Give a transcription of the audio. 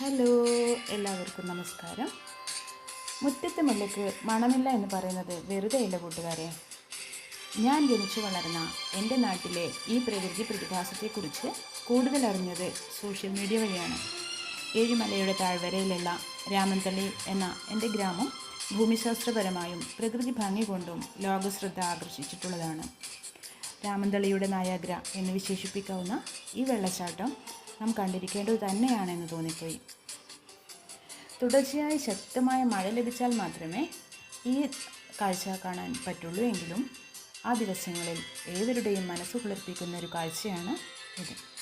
Hello എല്ലാവർക്കും നമസ്കാരം. മുറ്റത്തെ മുല്ലയ്ക്ക് മണമില്ല എന്ന് പറയുന്നത് വെറുതെയല്ല കൂട്ടുകാരെ? ഞാൻ ജനിച്ചു വളർന്ന എന്റെ നാട്ടിലെ ഈ പ്രകൃതി പ്രതിഭാസത്തെക്കുറിച്ച് കൂടുതൽ അറിഞ്ഞത് സോഷ്യൽ മീഡിയ വഴിയാണ്. ഏഴിമലയുടെ താഴ്വരയിലുള്ള രാമൻതള്ളി എന്ന എന്റെ ഗ്രാമം ഭൂമിശാസ്ത്രപരമായും പ്രകൃതി ഭംഗി കൊണ്ടും ലോകശ്രദ്ധ ആകർഷിച്ചിട്ടുള്ളതാണ്. രാമന്തളിയുടെ നായാഗ്ര എന്ന് വിശേഷിപ്പിക്കാവുന്ന ഈ വെള്ളച്ചാട്ടം നാം കണ്ടിരിക്കേണ്ടത് തന്നെയാണെന്ന് തോന്നിപ്പോയി. തുടർച്ചയായി ശക്തമായ മഴ ലഭിച്ചാൽ മാത്രമേ ഈ കാഴ്ച കാണാൻ പറ്റുള്ളൂ എങ്കിലും ആ ദിവസങ്ങളിൽ ഏവരുടെയും മനസ്സ് കുളിർപ്പിക്കുന്ന ഒരു കാഴ്ചയാണ് ഇത്.